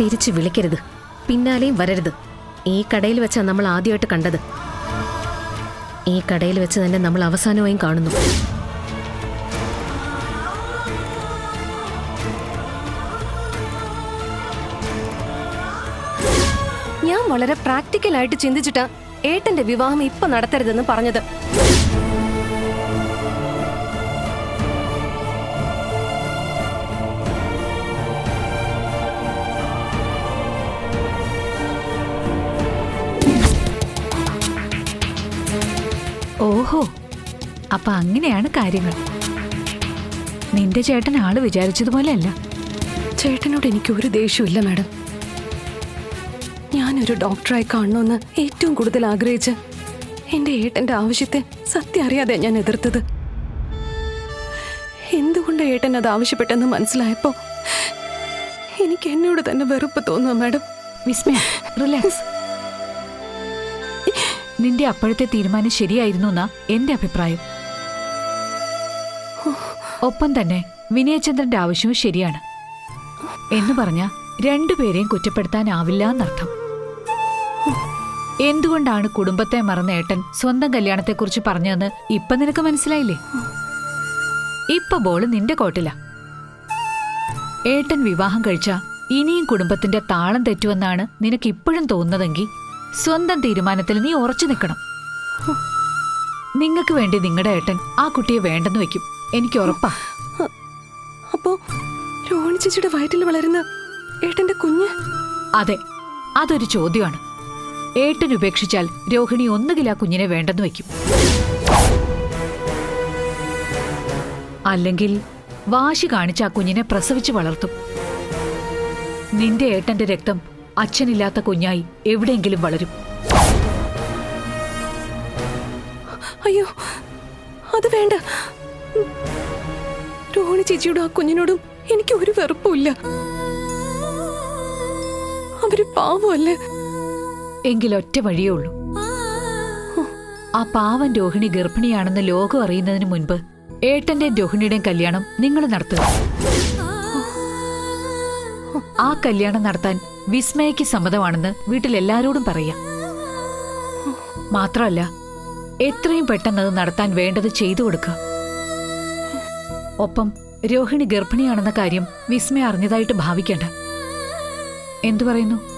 തിരിച്ചു വിളിക്കരുത്. പിന്നാലെയും വരരുത്. ഈ കടയിൽ വെച്ചാ നമ്മൾ ആദ്യമായിട്ട് കണ്ടത്. ഈ കടയിൽ വെച്ച് തന്നെ നമ്മൾ അവസാനമായും കാണുന്നു. ഞാൻ വളരെ പ്രാക്ടിക്കലായിട്ട് ചിന്തിച്ചിട്ടാ ഏട്ടന്റെ വിവാഹം ഇപ്പൊ നടത്തരുതെന്ന് പറഞ്ഞത്. ഓഹോ അപ്പൊ അങ്ങനെയാണ് കാര്യങ്ങൾ. നിന്റെ ചേട്ടൻ ആൾ വിചാരിച്ചതുപോലെയല്ല. ചേട്ടനോട് എനിക്ക് ഒരു ദേഷ്യമില്ല മാഡം. ഞാനൊരു ഡോക്ടറായി കാണണമെന്ന് ഏറ്റവും കൂടുതൽ ആഗ്രഹിച്ച് എന്റെ ഏട്ടന്റെ ആവശ്യത്തെ സത്യം അറിയാതെ ഞാൻ എതിർത്തത്. എന്തുകൊണ്ട് ഏട്ടൻ അത് ആവശ്യപ്പെട്ടെന്ന് മനസ്സിലായപ്പോ എനിക്ക് എന്നോട് തന്നെ വെറുപ്പ് തോന്നുക മാഡം. വിസ്മയ റിലാക്സ്. നിന്റെ അപ്പോഴത്തെ തീരുമാനം ശരിയായിരുന്നു എന്നാ എന്റെ അഭിപ്രായം. ഒപ്പം തന്നെ വിനയചന്ദ്രന്റെ ആവശ്യവും ശരിയാണ്. എന്ന് പറഞ്ഞ രണ്ടുപേരെയും കുറ്റപ്പെടുത്താനാവില്ല എന്നർത്ഥം എന്തുകൊണ്ടാണ് കുടുംബത്തെ മറന്ന ഏട്ടൻ സ്വന്തം കല്യാണത്തെക്കുറിച്ച് പറഞ്ഞതെന്ന് ഇപ്പൊ നിനക്ക് മനസ്സിലായില്ലേ? ഇപ്പൊ ബോൾ നിന്റെ കോട്ടില. ഏട്ടൻ വിവാഹം കഴിച്ച ഇനിയും കുടുംബത്തിന്റെ താളം തെറ്റുമെന്നാണ് നിനക്ക് ഇപ്പോഴും തോന്നുന്നതെങ്കിൽ സ്വന്തം തീരുമാനത്തിൽ നീ ഉറച്ചു നിൽക്കണം. നിങ്ങൾക്ക് വേണ്ടി നിങ്ങളുടെ ഏട്ടൻ ആ കുട്ടിയെ വേണ്ടെന്ന് വെക്കും എനിക്ക് ഉറപ്പാ. അപ്പോ രോഹിണി ചേച്ചിയുടെ വയറ്റിൽ വളരുന്ന ഏട്ടന്റെ കുഞ്ഞ്? അതെ അതൊരു ചോദ്യമാണ്. ഏട്ടൻ ഉപേക്ഷിച്ചാൽ രോഹിണി ഒന്നുകിൽ ആ കുഞ്ഞിനെ വേണ്ടെന്ന് വെക്കും അല്ലെങ്കിൽ വാശി കാണിച്ച് ആ കുഞ്ഞിനെ പ്രസവിച്ച് വളർത്തും. നിന്റെ ഏട്ടന്റെ രക്തം അച്ഛനില്ലാത്ത കുഞ്ഞായി എവിടെയെങ്കിലും വളരും. അയ്യോ അത് വേണ്ട. രോഹിണി ചേച്ചിയോടും ആ കുഞ്ഞിനോടും എനിക്ക് ഒരു വെറുപ്പുമില്ല. അവർ പാവമല്ലേ? എങ്കിലൊറ്റ വഴിയേ ഉള്ളൂ. ആ പാവൻ രോഹിണി ഗർഭിണിയാണെന്ന് ലോകം അറിയുന്നതിന് മുൻപ് ഏട്ടന്റെയും രോഹിണിയുടെയും കല്യാണം നിങ്ങൾ നടത്തുക. ആ കല്യാണം നടത്താൻ വിസ്മയക്ക് സമ്മതമാണെന്ന് വീട്ടിലെല്ലാരോടും പറയാം. മാത്രമല്ല എത്രയും പെട്ടെന്ന് അത് നടത്താൻ വേണ്ടത് ചെയ്തു കൊടുക്കുക. ഒപ്പം രോഹിണി ഗർഭിണിയാണെന്ന കാര്യം വിസ്മയ അറിഞ്ഞതായിട്ട് ഭാവിക്കേണ്ട. എന്തു പറയുന്നു?